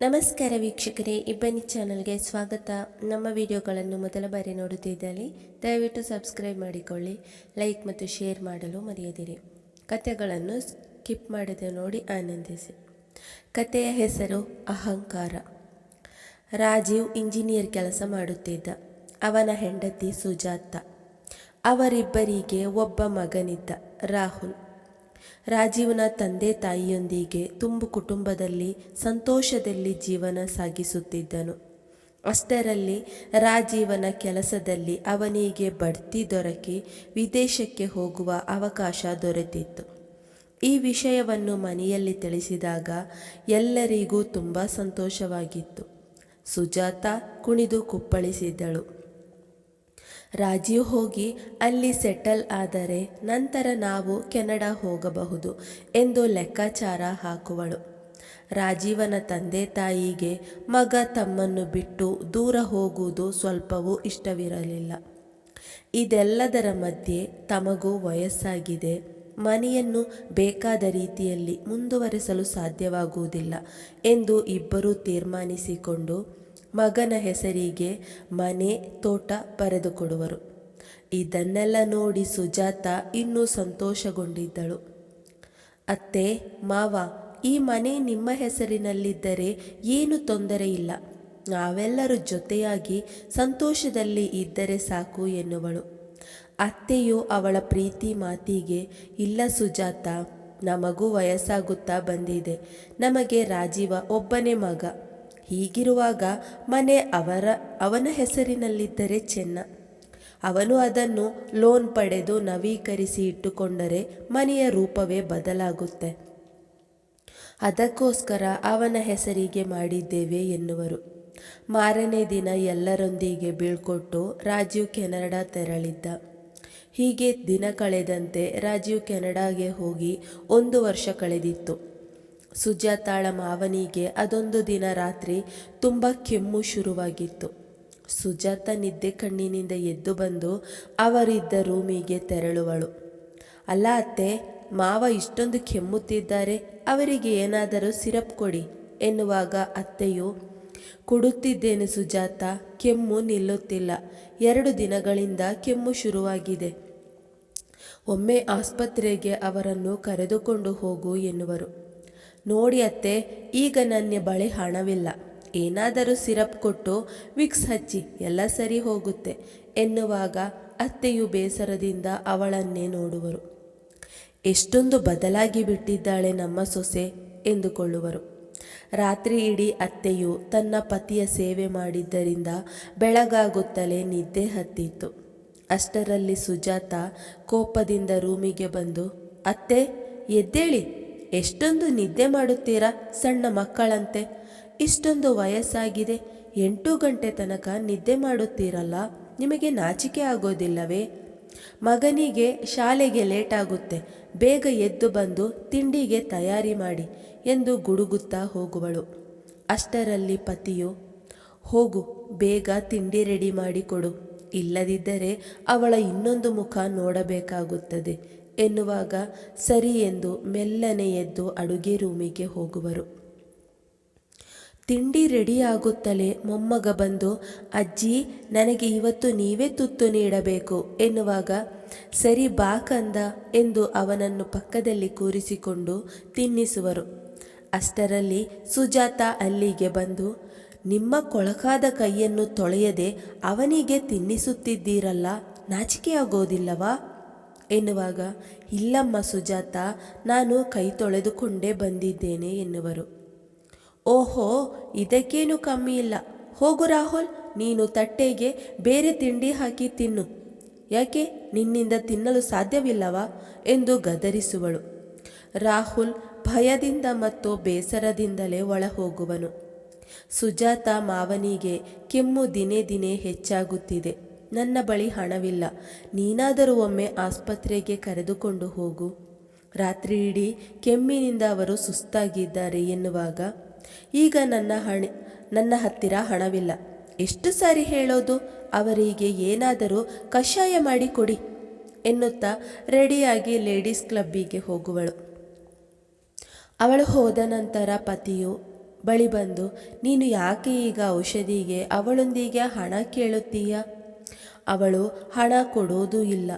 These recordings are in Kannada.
ನಮಸ್ಕಾರ ವೀಕ್ಷಕರೇ, ಇಬ್ಬನಿ ಚಾನಲ್ಗೆ ಸ್ವಾಗತ. ನಮ್ಮ ವಿಡಿಯೋಗಳನ್ನು ಮೊದಲ ಬಾರಿ ನೋಡುತ್ತಿದ್ದಲ್ಲಿ ದಯವಿಟ್ಟು ಸಬ್ಸ್ಕ್ರೈಬ್ ಮಾಡಿಕೊಳ್ಳಿ, ಲೈಕ್ ಮತ್ತು ಶೇರ್ ಮಾಡಲು ಮರೆಯದಿರಿ. ಕಥೆಗಳನ್ನು ಸ್ಕಿಪ್ ಮಾಡದೆ ನೋಡಿ ಆನಂದಿಸಿ. ಕಥೆಯ ಹೆಸರು ಅಹಂಕಾರ. ರಾಜೀವ್ ಇಂಜಿನಿಯರ್ ಕೆಲಸ ಮಾಡುತ್ತಿದ್ದ. ಅವನ ಹೆಂಡತಿ ಸುಜಾತ. ಅವರಿಬ್ಬರಿಗೆ ಒಬ್ಬ ಮಗನಿದ್ದ, ರಾಹುಲ್. ರಾಜೀವ್ನ ತಂದೆ ತಾಯಿಯೊಂದಿಗೆ ತುಂಬು ಕುಟುಂಬದಲ್ಲಿ ಸಂತೋಷದಲ್ಲಿ ಜೀವನ ಸಾಗಿಸುತ್ತಿದ್ದನು. ಅಷ್ಟರಲ್ಲಿ ರಾಜೀವನ ಕೆಲಸದಲ್ಲಿ ಅವನಿಗೆ ಬಡ್ತಿ ದೊರಕಿ ವಿದೇಶಕ್ಕೆ ಹೋಗುವ ಅವಕಾಶ ದೊರೆತಿತ್ತು. ಈ ವಿಷಯವನ್ನು ಮನೆಯಲ್ಲಿ ತಿಳಿಸಿದಾಗ ಎಲ್ಲರಿಗೂ ತುಂಬ ಸಂತೋಷವಾಗಿತ್ತು. ಸುಜಾತ ಕುಣಿದು ಕುಪ್ಪಳಿಸಿದಳು. ರಾಜೀವ್ ಹೋಗಿ ಅಲ್ಲಿ ಸೆಟಲ್ ಆದರೆ ನಂತರ ನಾವು ಕೆನಡಾ ಹೋಗಬಹುದು ಎಂದು ಲೆಕ್ಕಾಚಾರ ಹಾಕುವಳು. ರಾಜೀವನ ತಂದೆ ತಾಯಿಗೆ ಮಗ ತಮ್ಮನ್ನು ಬಿಟ್ಟು ದೂರ ಹೋಗುವುದು ಸ್ವಲ್ಪವೂ ಇಷ್ಟವಿರಲಿಲ್ಲ. ಇದೆಲ್ಲದರ ಮಧ್ಯೆ ತಮಗೂ ವಯಸ್ಸಾಗಿದೆ. ಮನೆಯನ್ನು ಬೇಕಾದ ರೀತಿಯಲ್ಲಿ ಮುಂದುವರೆಸಲು ಸಾಧ್ಯವಾಗುವುದಿಲ್ಲ ಎಂದು ಇಬ್ಬರೂ ತೀರ್ಮಾನಿಸಿಕೊಂಡು ಮಗನ ಹೆಸರಿಗೆ ಮನೆ, ತೋಟ ಬರೆದುಕೊಡುವರು. ಇದನ್ನೆಲ್ಲ ನೋಡಿ ಸುಜಾತ ಇನ್ನೂ ಸಂತೋಷಗೊಂಡಿದ್ದಳು. ಅತ್ತೆ, ಮಾವ, ಈ ಮನೆ ನಿಮ್ಮ ಹೆಸರಿನಲ್ಲಿದ್ದರೆ ಏನು ತೊಂದರೆ ಇಲ್ಲ. ನಾವೆಲ್ಲರೂ ಜೊತೆಯಾಗಿ ಸಂತೋಷದಲ್ಲಿ ಇದ್ದರೆ ಸಾಕು ಎನ್ನುವಳು. ಅತ್ತೆಯು ಅವಳ ಪ್ರೀತಿ ಮಾತಿಗೆ, ಇಲ್ಲ ಸುಜಾತ, ನಮಗೂ ವಯಸ್ಸಾಗುತ್ತಾ ಬಂದಿದೆ. ನಮಗೆ ರಾಜೀವ ಒಬ್ಬನೇ ಮಗ. ಹೀಗಿರುವಾಗ ಮನೆ ಅವರ, ಅವನ ಹೆಸರಿನಲ್ಲಿದ್ದರೆ ಚೆನ್ನ. ಅವನು ಅದನ್ನು ಲೋನ್ ಪಡೆದು ನವೀಕರಿಸಿ ಇಟ್ಟುಕೊಂಡರೆ ಮನೆಯ ರೂಪವೇ ಬದಲಾಗುತ್ತೆ. ಅದಕ್ಕೋಸ್ಕರ ಅವನ ಹೆಸರಿಗೆ ಮಾಡಿದ್ದೇವೆ ಎನ್ನುವರು. ಮಾರನೇ ದಿನ ಎಲ್ಲರೊಂದಿಗೆ ಬೀಳ್ಕೊಟ್ಟು ರಾಜೀವ್ ಕೆನಡಾ ತೆರಳಿದ್ದ. ಹೀಗೆ ದಿನ ಕಳೆದಂತೆ ರಾಜೀವ್ ಕೆನಡಾಗೆ ಹೋಗಿ ಒಂದು ವರ್ಷ ಕಳೆದಿತ್ತು. ಸುಜಾತಾಳ ಮಾವನಿಗೆ ಅದೊಂದು ದಿನ ರಾತ್ರಿ ತುಂಬ ಕೆಮ್ಮು ಶುರುವಾಗಿತ್ತು. ಸುಜಾತ ನಿದ್ದೆ ಕಣ್ಣಿನಿಂದ ಎದ್ದು ಬಂದು ಅವರಿದ್ದ ರೂಮಿಗೆ ತೆರಳುವಳು. ಅಲ್ಲ ಅತ್ತೆ, ಮಾವ ಇಷ್ಟೊಂದು ಕೆಮ್ಮುತ್ತಿದ್ದಾರೆ, ಅವರಿಗೆ ಏನಾದರೂ ಸಿರಪ್ ಕೊಡಿ ಎನ್ನುವಾಗ ಅತ್ತೆಯು, ಕೊಡುತ್ತಿದ್ದೇನೆ ಸುಜಾತ, ಕೆಮ್ಮು ನಿಲ್ಲುತ್ತಿಲ್ಲ. ಎರಡು ದಿನಗಳಿಂದ ಕೆಮ್ಮು ಶುರುವಾಗಿದೆ. ಒಮ್ಮೆ ಆಸ್ಪತ್ರೆಗೆ ಅವರನ್ನು ಕರೆದುಕೊಂಡು ಹೋಗು ಎನ್ನುವರು. ನೋಡಿ ಅತ್ತೆ, ಈಗ ನನ್ನ ಬಳಿ ಹಣವಿಲ್ಲ. ಏನಾದರೂ ಸಿರಪ್ ಕೊಟ್ಟು ವಿಕ್ಸ್ ಹಚ್ಚಿ, ಎಲ್ಲ ಸರಿ ಹೋಗುತ್ತೆ ಎನ್ನುವಾಗ ಅತ್ತೆಯು ಬೇಸರದಿಂದ ಅವಳನ್ನೇ ನೋಡುವರು. ಎಷ್ಟೊಂದು ಬದಲಾಗಿ ಬಿಟ್ಟಿದ್ದಾಳೆ ನಮ್ಮ ಸೊಸೆ ಎಂದುಕೊಳ್ಳುವರು. ರಾತ್ರಿ ಇಡೀ ಅತ್ತೆಯು ತನ್ನ ಪತಿಯ ಸೇವೆ ಮಾಡಿದ್ದರಿಂದ ಬೆಳಗಾಗುತ್ತಲೇ ನಿದ್ದೆ ಹತ್ತಿತ್ತು. ಅಷ್ಟರಲ್ಲಿ ಸುಜಾತ ಕೋಪದಿಂದ ರೂಮಿಗೆ ಬಂದು, ಅತ್ತೆ, ಎದ್ದೇಳಿ ಎಷ್ಟೊಂದು ನಿದ್ದೆ ಮಾಡುತ್ತೀರಾ ಸಣ್ಣ ಮಕ್ಕಳಂತೆ? ಇಷ್ಟೊಂದು ವಯಸ್ಸಾಗಿದೆ. ಎಂಟು ಗಂಟೆ ತನಕ ನಿದ್ದೆ ಮಾಡುತ್ತೀರಲ್ಲ? ನಿಮಗೆ ನಾಚಿಕೆ ಆಗೋದಿಲ್ಲವೇ? ಮಗನಿಗೆ ಶಾಲೆಗೆ ಲೇಟ್ ಆಗುತ್ತೆ ಬೇಗ ಎದ್ದು ಬಂದು ತಿಂಡಿಗೆ ತಯಾರಿ ಮಾಡಿ ಎಂದು ಗುಡುಗುತ್ತಾ ಹೋಗುವಳು. ಅಷ್ಟರಲ್ಲಿ ಪತಿಯು, ಹೋಗು, ಬೇಗ ತಿಂಡಿ ರೆಡಿ ಮಾಡಿಕೊಡು. ಇಲ್ಲದಿದ್ದರೆ ಅವಳ ಇನ್ನೊಂದು ಮುಖ ನೋಡಬೇಕಾಗುತ್ತದೆ. ಎನ್ನುವಾಗ ಸರಿ ಎಂದು ಮೆಲ್ಲನೆ ಎದ್ದು ಅಡುಗೆ ರೂಮಿಗೆ ಹೋಗುವರು. ತಿಂಡಿ ರೆಡಿಯಾಗುತ್ತಲೇ ಮೊಮ್ಮಗ ಬಂದು, ಅಜ್ಜಿ, ನನಗೆ ಇವತ್ತು ನೀವೇ ತುತ್ತು ನೀಡಬೇಕು ಎನ್ನುವಾಗ, ಸರಿ ಬಾಕಂದ ಎಂದು ಅವನನ್ನು ಪಕ್ಕದಲ್ಲಿ ಕೂರಿಸಿಕೊಂಡು ತಿನ್ನಿಸುವರು. ಅಷ್ಟರಲ್ಲಿ ಸುಜಾತ ಅಲ್ಲಿಗೆ ಬಂದು, ನಿಮ್ಮ ಕೊಳಕಾದ ಕೈಯನ್ನು ತೊಳೆಯದೆ ಅವನಿಗೆ ತಿನ್ನಿಸುತ್ತಿದ್ದೀರಲ್ಲ, ನಾಚಿಕೆಯಾಗೋದಿಲ್ಲವಾ? ಎನ್ನುವಾಗ, ಇಲ್ಲಮ್ಮ ಸುಜಾತ, ನಾನು ಕೈ ತೊಳೆದುಕೊಂಡೇ ಬಂದಿದ್ದೇನೆ ಎನ್ನುವರು. ಓಹೋ, ಇದಕ್ಕೇನು ಕಮ್ಮಿ ಇಲ್ಲ. ಹೋಗು ರಾಹುಲ್, ನೀನು ತಟ್ಟೆಗೆ ಬೇರೆ ತಿಂಡಿ ಹಾಕಿ ತಿನ್ನು. ಯಾಕೆ, ನಿನ್ನಿಂದ ತಿನ್ನಲು ಸಾಧ್ಯವಿಲ್ಲವಾ? ಎಂದು ಗದರಿಸುವಳು. ರಾಹುಲ್ ಭಯದಿಂದ ಮತ್ತು ಬೇಸರದಿಂದಲೇ ಒಳ ಹೋಗುವನು ಸುಜಾತ ಮಾವನಿಗೆ ಕೆಮ್ಮು ದಿನೇ ದಿನೇ ಹೆಚ್ಚಾಗುತ್ತಿದೆ. ನನ್ನ ಬಳಿ ಹಣವಿಲ್ಲ. ನೀನಾದರೂ ಒಮ್ಮೆ ಆಸ್ಪತ್ರೆಗೆ ಕರೆದುಕೊಂಡು ಹೋಗು. ರಾತ್ರಿ ಇಡೀ ಕೆಮ್ಮಿನಿಂದ ಅವರು ಸುಸ್ತಾಗಿದ್ದಾರೆ ಎನ್ನುವಾಗ, ಈಗ ನನ್ನ ಹಣ, ನನ್ನ ಹತ್ತಿರ ಹಣವಿಲ್ಲ. ಎಷ್ಟು ಸಾರಿ ಹೇಳೋದು? ಅವರಿಗೆ ಏನಾದರೂ ಕಷಾಯ ಮಾಡಿ ಕೊಡಿ ಎನ್ನುತ್ತಾ ರೆಡಿಯಾಗಿ ಲೇಡೀಸ್ ಕ್ಲಬ್ಬಿಗೆ ಹೋಗುವಳು. ಅವಳು ಹೋದ ನಂತರ ಪತಿಯು ಬಳಿ ಬಂದು, ನೀನು ಯಾಕೆ ಈಗ ಔಷಧಿಗೆ ಅವಳೊಂದಿಗೆ ಹಣ ಕೇಳುತ್ತೀಯ? ಅವಳು ಹಣ ಕೊಡೋದೂ ಇಲ್ಲ.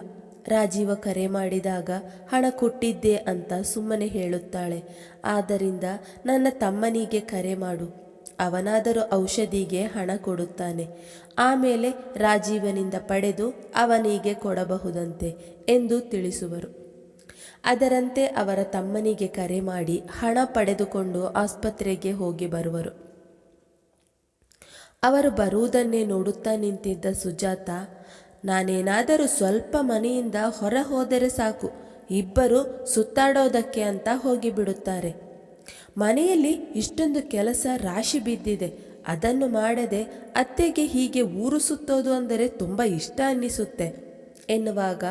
ರಾಜೀವ ಕರೆ ಮಾಡಿದಾಗ ಹಣ ಕೊಟ್ಟಿದ್ದೆ ಅಂತ ಸುಮ್ಮನೆ ಹೇಳುತ್ತಾಳೆ. ಆದ್ದರಿಂದ ನನ್ನ ತಮ್ಮನಿಗೆ ಕರೆ ಮಾಡು. ಅವನಾದರೂ ಔಷಧಿಗೆ ಹಣ ಕೊಡುತ್ತಾನೆ. ಆಮೇಲೆ ರಾಜೀವನಿಂದ ಪಡೆದು ಅವನಿಗೆ ಕೊಡಬಹುದಂತೆ ಎಂದು ತಿಳಿಸುವರು. ಅದರಂತೆ ಅವರ ತಮ್ಮನಿಗೆ ಕರೆ ಮಾಡಿ ಹಣ ಪಡೆದುಕೊಂಡು ಆಸ್ಪತ್ರೆಗೆ ಹೋಗಿ ಬರುವರು. ಅವರು ಬರುವುದನ್ನೇ ನೋಡುತ್ತಾ ನಿಂತಿದ್ದ ಸುಜಾತ ನಾನೇನಾದರೂ ಸ್ವಲ್ಪ ಮನೆಯಿಂದ ಹೊರ ಹೋದರೆ ಸಾಕು. ಇಬ್ಬರು ಸುತ್ತಾಡೋದಕ್ಕೆ ಅಂತ ಹೋಗಿಬಿಡುತ್ತಾರೆ. ಮನೆಯಲ್ಲಿ ಇಷ್ಟೊಂದು ಕೆಲಸ ರಾಶಿ ಬಿದ್ದಿದೆ. ಅದನ್ನು ಮಾಡದೆ ಅತ್ತೆಗೆ ಹೀಗೆ ಊರು ಸುತ್ತೋದು ಅಂದರೆ ತುಂಬ ಇಷ್ಟ ಅನ್ನಿಸುತ್ತೆ. ಎನ್ನುವಾಗ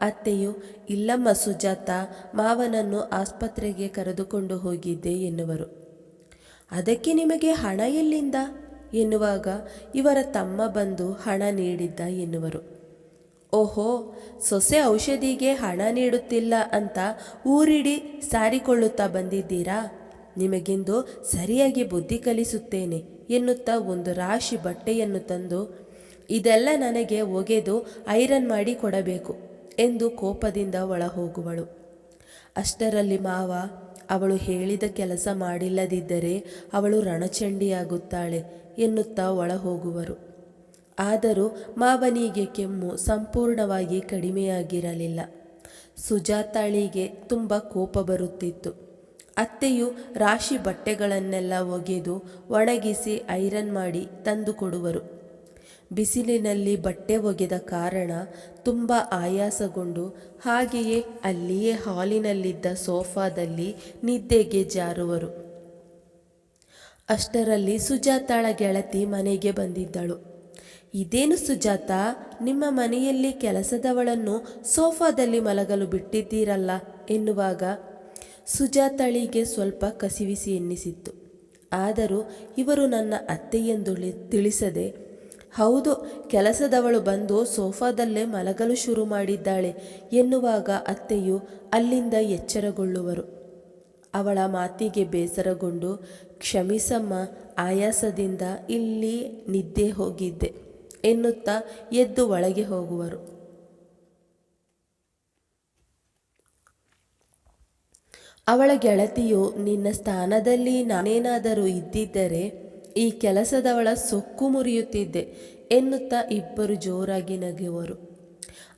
ಅತ್ತೆಯು, ಇಲ್ಲಮ್ಮ ಸುಜಾತ, ಮಾವನನ್ನು ಆಸ್ಪತ್ರೆಗೆ ಕರೆದುಕೊಂಡು ಹೋಗಿದ್ದೆ ಎನ್ನುವರು. ಅದಕ್ಕೆ ನಿಮಗೆ ಹಣ ಎಲ್ಲಿಂದ? ಎನ್ನುವಾಗ, ಇವರ ತಮ್ಮ ಬಂದು ಹಣ ನೀಡಿದ್ದ ಎನ್ನುವರು. ಓಹೋ, ಸೊಸೆ ಔಷಧಿಗೆ ಹಣ ನೀಡುತ್ತಿಲ್ಲ ಅಂತ ಊರಿಡಿ ಸಾರಿಕೊಳ್ಳುತ್ತಾ ಬಂದಿದ್ದೀರಾ? ನಿಮಗಿಂದು ಸರಿಯಾಗಿ ಬುದ್ಧಿ ಕಲಿಸುತ್ತೇನೆ ಎನ್ನುತ್ತಾ ಒಂದು ರಾಶಿ ಬಟ್ಟೆಯನ್ನು ತಂದು, ಇದೆಲ್ಲ ನನಗೆ ಒಗೆದು ಐರನ್ ಮಾಡಿ ಕೊಡಬೇಕು ಎಂದು ಕೋಪದಿಂದ ಒಳ ಹೋಗುವಳು ಅಷ್ಟರಲ್ಲಿ ಮಾವ, ಅವಳು ಹೇಳಿದ ಕೆಲಸ ಮಾಡಿಲ್ಲದಿದ್ದರೆ ಅವಳು ರಣಚಂಡಿಯಾಗುತ್ತಾಳೆ ಎನ್ನುತ್ತಾ ಒಳ ಹೋಗುವರು ಆದರೂ ಮಾವನಿಗೆ ಕೆಮ್ಮು ಸಂಪೂರ್ಣವಾಗಿ ಕಡಿಮೆಯಾಗಿರಲಿಲ್ಲ. ಸುಜಾತಾಳಿಗೆ ತುಂಬ ಕೋಪ ಬರುತ್ತಿತ್ತು. ಅತ್ತೆಯು ರಾಶಿ ಬಟ್ಟೆಗಳನ್ನೆಲ್ಲ ಒಗೆದು ಒಣಗಿಸಿ ಐರನ್ ಮಾಡಿ ತಂದು ಕೊಡುವರು. ಬಿಸಿಲಿನಲ್ಲಿ ಬಟ್ಟೆ ಒಗೆದ ಕಾರಣ ತುಂಬ ಆಯಾಸಗೊಂಡು ಹಾಗೆಯೇ ಅಲ್ಲಿಯೇ ಹಾಲಿನಲ್ಲಿದ್ದ ಸೋಫಾದಲ್ಲಿ ನಿದ್ದೆಗೆ ಜಾರುವರು. ಅಷ್ಟರಲ್ಲಿ ಸುಜಾತಾಳ ಗೆಳತಿ ಮನೆಗೆ ಬಂದಿದ್ದಳು. ಇದೇನು ಸುಜಾತ? ನಿಮ್ಮ ಮನೆಯಲ್ಲಿ ಕೆಲಸದವಳನ್ನು ಸೋಫಾದಲ್ಲಿ ಮಲಗಲು ಬಿಟ್ಟಿದ್ದೀರಲ್ಲ ಎನ್ನುವಾಗ ಸುಜಾತಳಿಗೆ ಸ್ವಲ್ಪ ಕಸಿವಿಸಿ ಎನ್ನಿಸಿತ್ತು. ಆದರೂ ಇವರು ನನ್ನ ಅತ್ತೆಯೆಂದು ತಿಳಿಸದೆ, ಹೌದು, ಕೆಲಸದವಳು ಬಂದು ಸೋಫಾದಲ್ಲೇ ಮಲಗಲು ಶುರು ಮಾಡಿದ್ದಾಳೆ ಎನ್ನುವಾಗ ಅತ್ತೆಯು ಅಲ್ಲಿಂದ ಎಚ್ಚರಗೊಳ್ಳುವರು. ಅವಳ ಮಾತಿಗೆ ಬೇಸರಗೊಂಡು, ಕ್ಷಮಿಸಮ್ಮ, ಆಯಾಸದಿಂದ ಇಲ್ಲಿ ನಿದ್ದೆ ಹೋಗಿದ್ದೆ. ಎನ್ನುತ್ತಾ ಎದ್ದು ಒಳಗೆ ಹೋಗುವರು. ಅವಳ ಗೆಳತಿಯು, ನಿನ್ನ ಸ್ಥಾನದಲ್ಲಿ ನಾನೇನಾದರೂ ಇದ್ದಿದ್ದರೆ ಈ ಕೆಲಸದವಳ ಸೊಕ್ಕು ಮುರಿಯುತ್ತಿದ್ದೆ ಎನ್ನುತ್ತಾ ಇಬ್ಬರು ಜೋರಾಗಿ ನಗುವರು.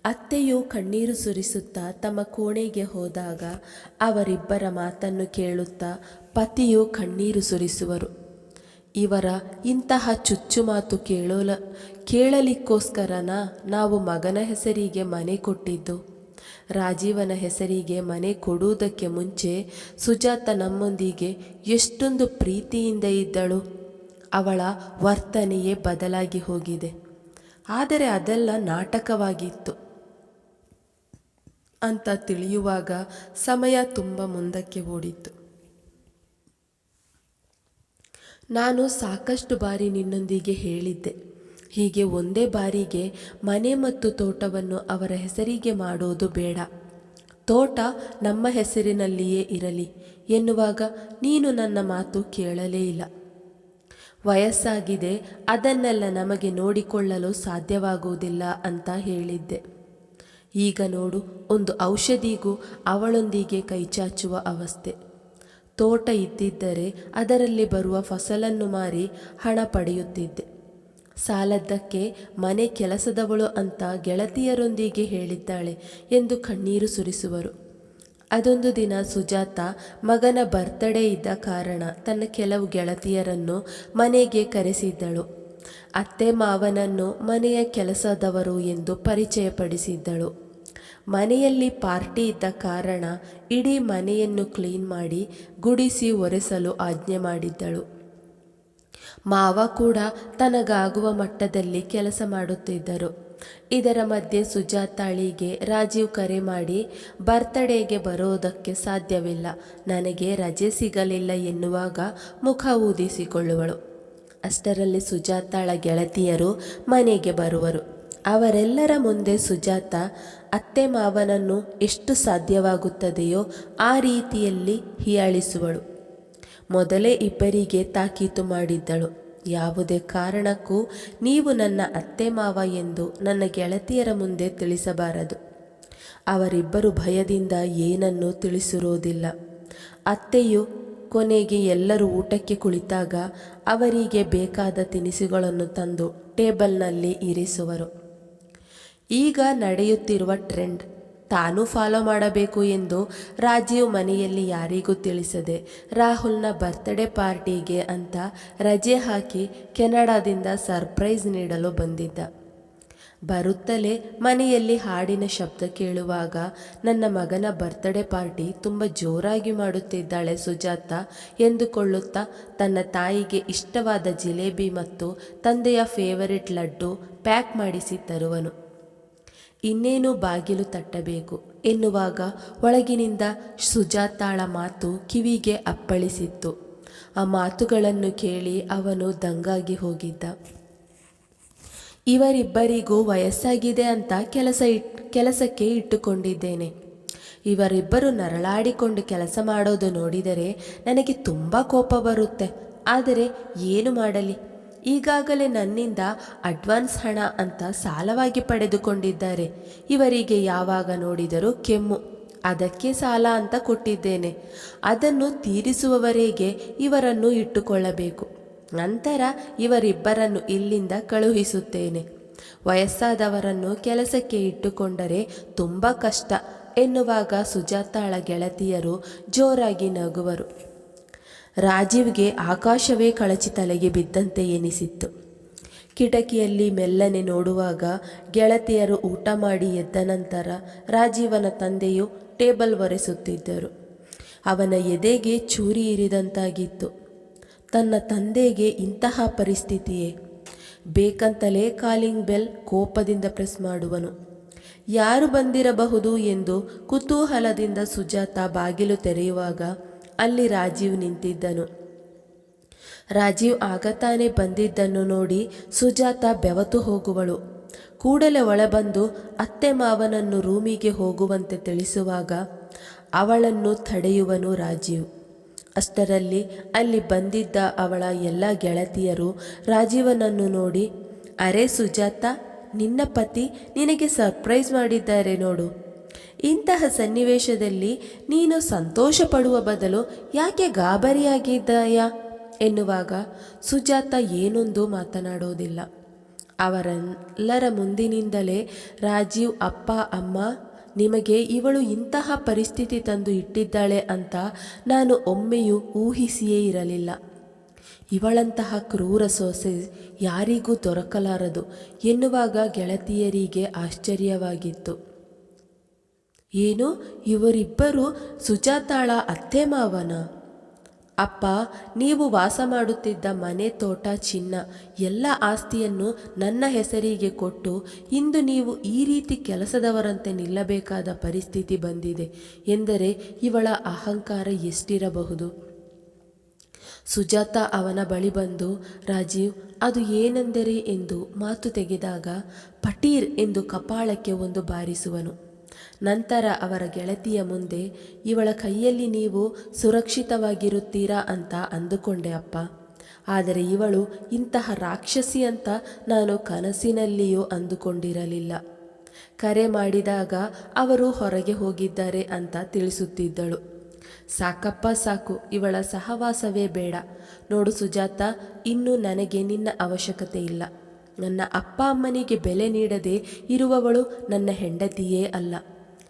ಅತ್ತೆಯು ಕಣ್ಣೀರು ಸುರಿಸುತ್ತಾ ತಮ್ಮ ಕೋಣೆಗೆ ಹೋದಾಗ ಅವರಿಬ್ಬರ ಮಾತನ್ನು ಕೇಳುತ್ತಾ ಪತಿಯು ಕಣ್ಣೀರು ಸುರಿಸುವರು. ಇವರ ಇಂತಹ ಚುಚ್ಚು ಮಾತು ಕೇಳೋಲ, ಕೇಳಲಿಕ್ಕೋಸ್ಕರನ ನಾವು ಮಗನ ಹೆಸರಿಗೆ ಮನೆ ಕೊಟ್ಟಿದ್ದು. ರಾಜೀವನ ಹೆಸರಿಗೆ ಮನೆ ಕೊಡುವುದಕ್ಕೆ ಮುಂಚೆ ಸುಜಾತ ನಮ್ಮೊಂದಿಗೆ ಎಷ್ಟೊಂದು ಪ್ರೀತಿಯಿಂದ ಇದ್ದಳು. ಅವಳ ವರ್ತನೆಯೇ ಬದಲಾಗಿ ಹೋಗಿದೆ. ಆದರೆ ಅದೆಲ್ಲ ನಾಟಕವಾಗಿತ್ತು. ಅಂತ ತಿಳಿಯುವಾಗ ಸಮಯ ತುಂಬ ಮುಂದಕ್ಕೆ ಓಡಿತ್ತು. ನಾನು ಸಾಕಷ್ಟು ಬಾರಿ ನಿನ್ನೊಂದಿಗೆ ಹೇಳಿದ್ದೆ. ಹೀಗೆ ಒಂದೇ ಬಾರಿಗೆ ಮನೆ ಮತ್ತು ತೋಟವನ್ನು ಅವರ ಹೆಸರಿಗೆ ಮಾಡೋದು ಬೇಡ. ತೋಟ ನಮ್ಮ ಹೆಸರಿನಲ್ಲಿಯೇ ಇರಲಿ ಎನ್ನುವಾಗ ನೀನು ನನ್ನ ಮಾತು ಕೇಳಲೇ ಇಲ್ಲ. ವಯಸ್ಸಾಗಿದೆ, ಅದನ್ನೆಲ್ಲ ನಮಗೆ ನೋಡಿಕೊಳ್ಳಲು ಸಾಧ್ಯವಾಗುವುದಿಲ್ಲ ಅಂತ ಹೇಳಿದ್ದೆ. ಈಗ ನೋಡು, ಒಂದು ಔಷಧಿಗೂ ಅವಳೊಂದಿಗೆ ಕೈಚಾಚುವ ಅವಸ್ಥೆ. ತೋಟ ಇದ್ದಿದ್ದರೆ ಅದರಲ್ಲಿ ಬರುವ ಫಸಲನ್ನು ಮಾರಿ ಹಣ ಪಡೆಯುತ್ತಿದ್ದೆ. ಸಾಲದ್ದಕ್ಕೆ ಮನೆ ಕೆಲಸದವಳು ಅಂತ ಗೆಳತಿಯರೊಂದಿಗೆ ಹೇಳಿದ್ದಾಳೆ ಎಂದು ಕಣ್ಣೀರು ಸುರಿಸುವರು. ಅದೊಂದು ದಿನ ಸುಜಾತ ಮಗನ ಬರ್ತಡೇ ಇದ್ದ ಕಾರಣ ತನ್ನ ಕೆಲವು ಗೆಳತಿಯರನ್ನು ಮನೆಗೆ ಕರೆಸಿದ್ದಳು. ಅತ್ತೆ ಮಾವನನ್ನು ಮನೆಯ ಕೆಲಸದವರು ಎಂದು ಪರಿಚಯಪಡಿಸಿದ್ದಳು. ಮನೆಯಲ್ಲಿ ಪಾರ್ಟಿ ಇದ್ದ ಕಾರಣ ಇಡೀ ಮನೆಯನ್ನು ಕ್ಲೀನ್ ಮಾಡಿ ಗುಡಿಸಿ ಒರೆಸಲು ಆಜ್ಞೆ ಮಾಡಿದ್ದಳು. ಮಾವ ಕೂಡ ತನಗಾಗುವ ಮಟ್ಟದಲ್ಲಿ ಕೆಲಸ ಮಾಡುತ್ತಿದ್ದರು. ಇದರ ಮಧ್ಯೆ ಸುಜಾತಾಳಿಗೆ ರಾಜೀವ್ ಕರೆ ಮಾಡಿ, ಬರ್ತ್ಡೇಗೆ ಬರೋದಕ್ಕೆ ಸಾಧ್ಯವಿಲ್ಲ. ನನಗೆ ರಜೆ ಸಿಗಲಿಲ್ಲ ಎನ್ನುವಾಗ ಮುಖ ಊದಿಸಿಕೊಳ್ಳುವಳು. ಅಷ್ಟರಲ್ಲಿ ಸುಜಾತಾಳ ಗೆಳತಿಯರು ಮನೆಗೆ ಬರುವರು. ಅವರೆಲ್ಲರ ಮುಂದೆ ಸುಜಾತ, ಅತ್ತೆ ಮಾವನನ್ನು ಎಷ್ಟು ಸಾಧ್ಯವಾಗುತ್ತದೆಯೋ ಆ ರೀತಿಯಲ್ಲಿ ಹೀಯಾಳಿಸುವಳು. ಮೊದಲೇ ಇಬ್ಬರಿಗೆ ತಾಕೀತು ಮಾಡಿದ್ದಳು. ಯಾವುದೇ ಕಾರಣಕ್ಕೂ ನೀವು ನನ್ನ ಅತ್ತೆ ಮಾವ ಎಂದು ನನ್ನ ಗೆಳತಿಯರ ಮುಂದೆ ತಿಳಿಸಬಾರದು. ಅವರಿಬ್ಬರು ಭಯದಿಂದ ಏನನ್ನೂ ತಿಳಿಸಿರುವುದಿಲ್ಲ ಅತ್ತೆಯು ಕೊನೆಗೆ ಎಲ್ಲರೂ ಊಟಕ್ಕೆ ಕುಳಿತಾಗ ಅವರಿಗೆ ಬೇಕಾದ ತಿನಿಸುಗಳನ್ನು ತಂದು ಟೇಬಲ್ನಲ್ಲಿ ಇರಿಸುವರು. ಈಗ ನಡೆಯುತ್ತಿರುವ ಟ್ರೆಂಡ್. ತಾನು ಫಾಲೋ ಮಾಡಬೇಕು ಎಂದು ರಾಜೀವ್ ಮನೆಯಲ್ಲಿ ಯಾರಿಗೂ ತಿಳಿಸದೆ ರಾಹುಲ್ನ ಬರ್ತ್ಡೇ ಪಾರ್ಟಿಗೆ ಅಂತ ರಜೆ ಹಾಕಿ ಕೆನಡಾದಿಂದ ಸರ್ಪ್ರೈಸ್ ನೀಡಲು ಬಂದಿದ್ದ. ಬರುತ್ತಲೇ ಮನೆಯಲ್ಲಿ ಹಾಡಿನ ಶಬ್ದ ಕೇಳುವಾಗ ನನ್ನ ಮಗನ ಬರ್ತ್ಡೇ ಪಾರ್ಟಿ ತುಂಬ ಜೋರಾಗಿ ಮಾಡುತ್ತಿದ್ದಾಳೆ ಸುಜಾತ ಎಂದುಕೊಳ್ಳುತ್ತಾ ತನ್ನ ತಾಯಿಗೆ ಇಷ್ಟವಾದ ಜಿಲೇಬಿ ಮತ್ತು ತಂದೆಯ ಫೇವರಿಟ್ ಲಡ್ಡು ಪ್ಯಾಕ್ ಮಾಡಿಸಿ ತರುವನು. ಇನ್ನೇನು ಬಾಗಿಲು ತಟ್ಟಬೇಕು? ಎನ್ನುವಾಗ ಒಳಗಿನಿಂದ ಸುಜಾತಾಳ ಮಾತು ಕಿವಿಗೆ ಅಪ್ಪಳಿಸಿತ್ತು. ಆ ಮಾತುಗಳನ್ನು ಕೇಳಿ ಅವನು ದಂಗಾಗಿ ಹೋಗಿದ್ದ. ಇವರಿಬ್ಬರಿಗೂ ವಯಸ್ಸಾಗಿದೆ ಅಂತ ಕೆಲಸ ಇಟ್, ಕೆಲಸಕ್ಕೆ ಇಟ್ಟುಕೊಂಡಿದ್ದೇನೆ. ಇವರಿಬ್ಬರು ನರಳಾಡಿಕೊಂಡು ಕೆಲಸ ಮಾಡೋದು ನೋಡಿದರೆ ನನಗೆ ತುಂಬ ಕೋಪ ಬರುತ್ತೆ. ಆದರೆ ಏನು ಮಾಡಲಿ? ಈಗಾಗಲೇ ನನ್ನಿಂದ ಅಡ್ವಾನ್ಸ್ ಹಣ ಅಂತ ಸಾಲವಾಗಿ ಪಡೆದುಕೊಂಡಿದ್ದಾರೆ. ಇವರಿಗೆ ಯಾವಾಗ ನೋಡಿದರೂ ಕೆಮ್ಮು. ಅದಕ್ಕೆ ಸಾಲ ಅಂತ ಕೊಟ್ಟಿದ್ದೇನೆ. ಅದನ್ನು ತೀರಿಸುವವರೆಗೆ ಇವರನ್ನು ಇಟ್ಟುಕೊಳ್ಳಬೇಕು. ನಂತರ ಇವರಿಬ್ಬರನ್ನು ಇಲ್ಲಿಂದ ಕಳುಹಿಸುತ್ತೇನೆ. ವಯಸ್ಸಾದವರನ್ನು ಕೆಲಸಕ್ಕೆ ಇಟ್ಟುಕೊಂಡರೆ ತುಂಬ ಕಷ್ಟ ಎನ್ನುವಾಗ ಸುಜಾತಾಳ ಗೆಳತಿಯರು ಜೋರಾಗಿ ನಗುವರು. ರಾಜೀವ್ಗೆ ಆಕಾಶವೇ ಕಳಚಿ ತಲೆಗೆ ಬಿದ್ದಂತೆ ಎನಿಸಿತ್ತು. ಕಿಟಕಿಯಲ್ಲಿ ಮೆಲ್ಲನೆ ನೋಡುವಾಗ ಗೆಳತಿಯರು ಊಟ ಮಾಡಿ ಎದ್ದ ನಂತರ ರಾಜೀವನ ತಂದೆಯು ಟೇಬಲ್ ಒರೆಸುತ್ತಿದ್ದರು. ಅವನ ಎದೆಗೆ ಚೂರಿ ಇರಿದಂತಾಗಿತ್ತು. ತನ್ನ ತಂದೆಗೆ ಇಂತಹ ಪರಿಸ್ಥಿತಿಯೇ? ಬೇಕಂತಲೇ ಕಾಲಿಂಗ್ ಬೆಲ್ ಕೋಪದಿಂದ ಪ್ರೆಸ್ ಮಾಡುವನು. ಯಾರು ಬಂದಿರಬಹುದು ಎಂದು ಕುತೂಹಲದಿಂದ ಸುಜಾತ ಬಾಗಿಲು ತೆರೆಯುವಾಗ ಅಲ್ಲಿ ರಾಜೀವ್ ನಿಂತಿದ್ದನು. ರಾಜೀವ್ ಆಗತಾನೆ ಬಂದಿದ್ದನ್ನು ನೋಡಿ ಸುಜಾತ ಬೆವತು ಹೋಗುವಳು. ಕೂಡಲೇ ಒಳಬಂದು ಅತ್ತೆ ಮಾವನನ್ನು ರೂಮಿಗೆ ಹೋಗುವಂತೆ ತಿಳಿಸುವಾಗ ಅವಳನ್ನು ತಡೆಯುವನು ರಾಜೀವ್. ಅಷ್ಟರಲ್ಲಿ ಅಲ್ಲಿ ಬಂದಿದ್ದ ಅವಳ ಎಲ್ಲ ಗೆಳತಿಯರು ರಾಜೀವನನ್ನು ನೋಡಿ, ಅರೆ ಸುಜಾತ, ನಿನ್ನ ಪತಿ ನಿನಗೆ ಸರ್ಪ್ರೈಸ್ ಮಾಡಿದ್ದಾರೆ ನೋಡು. ಇಂತಹ ಸನ್ನಿವೇಶದಲ್ಲಿ ನೀನು ಸಂತೋಷ ಪಡುವ ಬದಲು ಯಾಕೆ ಗಾಬರಿಯಾಗಿದ್ದಾಯಾ? ಎನ್ನುವಾಗ ಸುಜಾತ ಏನೊಂದು ಮಾತನಾಡೋದಿಲ್ಲ. ಅವರೆಲ್ಲರ ಮುಂದಿನಿಂದಲೇ ರಾಜೀವ್, ಅಪ್ಪ, ಅಮ್ಮ, ನಿಮಗೆ ಇವಳು ಇಂತಹ ಪರಿಸ್ಥಿತಿ ತಂದು ಇಟ್ಟಿದ್ದಾಳೆ ಅಂತ ನಾನು ಒಮ್ಮೆಯೂ ಊಹಿಸಿಯೇ ಇರಲಿಲ್ಲ. ಇವಳಂತಹ ಕ್ರೂರ ಸೊಸೆ ಯಾರಿಗೂ ದೊರಕಲಾರದು ಎನ್ನುವಾಗ ಗೆಳತಿಯರಿಗೆ ಆಶ್ಚರ್ಯವಾಗಿತ್ತು. ಏನು? ಇವರಿಬ್ಬರು ಸುಜಾತಾಳ ಅತ್ತೆ ಮಾವನ. ಅಪ್ಪ, ನೀವು ವಾಸ ಮಾಡುತ್ತಿದ್ದ ಮನೆ ತೋಟ ಚಿನ್ನ, ಎಲ್ಲ ಆಸ್ತಿಯನ್ನು ನನ್ನ ಹೆಸರಿಗೆ ಕೊಟ್ಟು ಇಂದು ನೀವು ಈ ರೀತಿ ಕೆಲಸದವರಂತೆ ನಿಲ್ಲಬೇಕಾದ ಪರಿಸ್ಥಿತಿ ಬಂದಿದೆ ಎಂದರೆ ಇವಳ ಅಹಂಕಾರ ಎಷ್ಟಿರಬಹುದು? ಸುಜಾತ ಅವನ ಬಳಿ ಬಂದು, ರಾಜೀವ್, ಅದು ಏನೆಂದರೆ ಎಂದು ಮಾತು ತೆಗೆದಾಗ ಪಟೀರ್ ಎಂದು ಕಪಾಳಕ್ಕೆ ಒಂದು ಬಾರಿಸುವನು. ನಂತರ ಅವರ ಗೆಳತಿಯ ಮುಂದೆ, ಇವಳ ಕೈಯಲ್ಲಿ ನೀವು ಸುರಕ್ಷಿತವಾಗಿರುತ್ತೀರಾ ಅಂತ ಅಂದುಕೊಂಡೆ ಅಪ್ಪ. ಆದರೆ ಇವಳು ಇಂತಹ ರಾಕ್ಷಸಿ ಅಂತ ನಾನು ಕನಸಿನಲ್ಲಿಯೂ ಅಂದುಕೊಂಡಿರಲಿಲ್ಲ. ಕರೆ ಮಾಡಿದಾಗ ಅವರು ಹೊರಗೆ ಹೋಗಿದ್ದಾರೆ ಅಂತ ತಿಳಿಸುತ್ತಿದ್ದಳು. ಸಾಕಪ್ಪ, ಸಾಕು. ಇವಳ ಸಹವಾಸವೇ ಬೇಡ. ನೋಡು ಸುಜಾತ, ಇನ್ನು ನನಗೆ ನಿನ್ನ ಅವಶ್ಯಕತೆ ಇಲ್ಲ. ನನ್ನ ಅಪ್ಪ ಅಮ್ಮನಿಗೆ ಬೆಲೆ ನೀಡದೆ ಇರುವವಳು ನನ್ನ ಹೆಂಡತಿಯೇ ಅಲ್ಲ.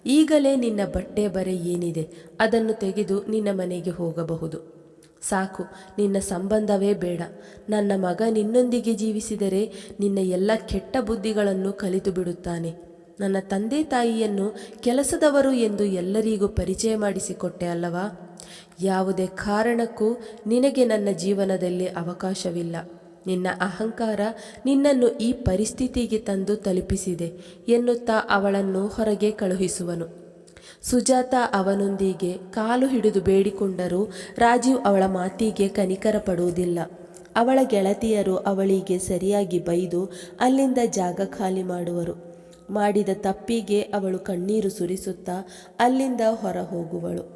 ಈಗಲೇ ನಿನ್ನ ಬಟ್ಟೆ ಬರೆ ಏನಿದೆ ಅದನ್ನು ತೆಗೆದು ನಿನ್ನ ಮನೆಗೆ ಹೋಗಬಹುದು. ಸಾಕು, ನಿನ್ನ ಸಂಬಂಧವೇ ಬೇಡ. ನನ್ನ ಮಗ ನಿನ್ನೊಂದಿಗೆ ಜೀವಿಸಿದರೆ ನಿನ್ನ ಎಲ್ಲ ಕೆಟ್ಟ ಬುದ್ಧಿಗಳನ್ನು ಕಲಿತು ಬಿಡುತ್ತಾನೆ. ನನ್ನ ತಂದೆ ತಾಯಿಯನ್ನು ಕೆಲಸದವರು ಎಂದು ಎಲ್ಲರಿಗೂ ಪರಿಚಯ ಮಾಡಿಸಿಕೊಟ್ಟೆ ಅಲ್ಲವಾ? ಯಾವುದೇ ಕಾರಣಕ್ಕೂ ನಿನಗೆ ನನ್ನ ಜೀವನದಲ್ಲಿ ಅವಕಾಶವಿಲ್ಲ. ನಿನ್ನ ಅಹಂಕಾರ ನಿನ್ನನ್ನು ಈ ಪರಿಸ್ಥಿತಿಗೆ ತಂದು ತಲುಪಿಸಿದೆ ಎನ್ನುತ್ತಾ ಅವಳನ್ನು ಹೊರಗೆ ಕಳುಹಿಸುವನು. ಸುಜಾತ ಅವನೊಂದಿಗೆ ಕಾಲು ಹಿಡಿದು ಬೇಡಿಕೊಂಡರೂ ರಾಜೀವ್ ಅವಳ ಮಾತಿಗೆ ಕನಿಕರ ಪಡುವುದಿಲ್ಲ ಅವಳ ಗೆಳತಿಯರು ಅವಳಿಗೆ ಸರಿಯಾಗಿ ಬೈದು ಅಲ್ಲಿಂದ ಜಾಗ ಖಾಲಿ ಮಾಡುವರು. ಮಾಡಿದ ತಪ್ಪಿಗೆ ಅವಳು ಕಣ್ಣೀರು ಸುರಿಸುತ್ತಾ ಅಲ್ಲಿಂದ ಹೊರ ಹೋಗುವಳು